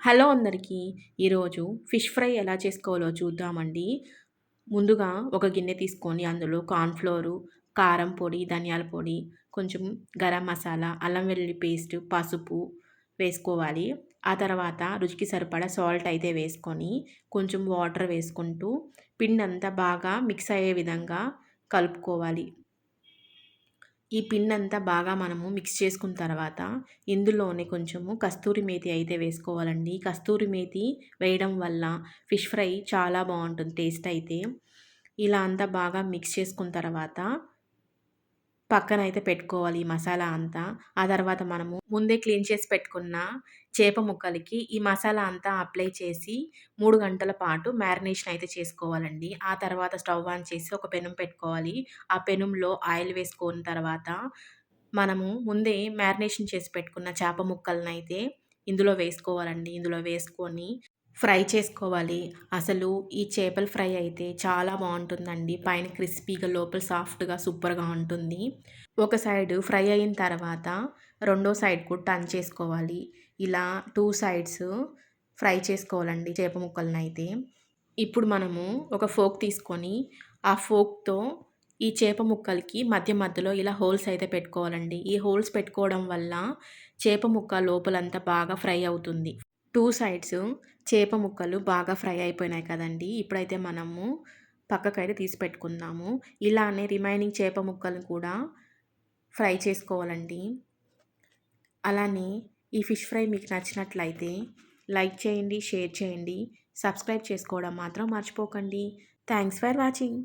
Hello అందరికీ. ఈరోజు fish fry ఎలా చేసుకోవాలో చూద్దామండి. ముందుగా ఒక గిన్నె తీసుకొని అందులో కార్న్ఫ్లోరు కారం పొడి ధనియాల పొడి కొంచెం గరం మసాలా అల్లం వెల్లుల్లి పేస్ట్ పసుపు వేసుకోవాలి. ఆ తర్వాత రుచికి సరిపడా సాల్ట్ అయితే వేసుకొని కొంచెం వాటర్ వేసుకుంటూ పిండి అంతా బాగా మిక్స్ అయ్యే విధంగా కలుపుకోవాలి. ఈ పిండి అంతా బాగా మనము మిక్స్ చేసుకున్న తర్వాత ఇందులోనే కొంచెము కస్తూరి మేతి అయితే వేసుకోవాలండి. కస్తూరి మేతి వేయడం వల్ల ఫిష్ ఫ్రై చాలా బాగుంటుంది టేస్ట్ అయితే. ఇలా అంతా బాగా మిక్స్ చేసుకున్న తర్వాత పక్కన అయితే పెట్టుకోవాలి ఈ మసాలా అంతా. ఆ తర్వాత మనము ముందే క్లీన్ చేసి పెట్టుకున్న చేప ముక్కలకి ఈ మసాలా అంతా అప్లై చేసి మూడు గంటల పాటు మ్యారినేషన్ అయితే చేసుకోవాలండి. ఆ తర్వాత స్టవ్ ఆన్ చేసి ఒక పెనం పెట్టుకోవాలి. ఆ పెనంలో ఆయిల్ వేసుకున్న తర్వాత మనము ముందే మ్యారినేషన్ చేసి పెట్టుకున్న చేప ముక్కలను అయితే ఇందులో వేసుకోవాలండి. ఇందులో వేసుకొని ఫ్రై చేసుకోవాలి. అసలు ఈ చేపల ఫ్రై అయితే చాలా బాగుంటుందండి. పైన క్రిస్పీగా లోపల సాఫ్ట్గా సూపర్గా ఉంటుంది. ఒక సైడ్ ఫ్రై అయిన తర్వాత రెండో సైడ్ కూడా టర్న్ చేసుకోవాలి. ఇలా టూ సైడ్స్ ఫ్రై చేసుకోవాలండి చేప ముక్కలను అయితే ఇప్పుడు మనము ఒక ఫోక్ తీసుకొని ఆ ఫోక్తో ఈ చేప ముక్కలకి మధ్య మధ్యలో ఇలా హోల్స్ అయితే పెట్టుకోవాలండి. ఈ హోల్స్ పెట్టుకోవడం వల్ల చేప ముక్క లోపలంతా బాగా ఫ్రై అవుతుంది. టూ సైడ్స్ చేప ముక్కలు బాగా ఫ్రై అయిపోయినాయి కదండి. ఇప్పుడైతే మనము పక్కకైతే తీసి పెట్టుకుందాము. ఇలానే రిమైనింగ్ చేప ముక్కలను కూడా ఫ్రై చేసుకోవాలండి. అలానే ఈ ఫిష్ ఫ్రై మీకు నచ్చినట్లయితే లైక్ చేయండి షేర్ చేయండి సబ్స్క్రైబ్ చేసుకోవడం మాత్రం మర్చిపోకండి. Thanks for watching.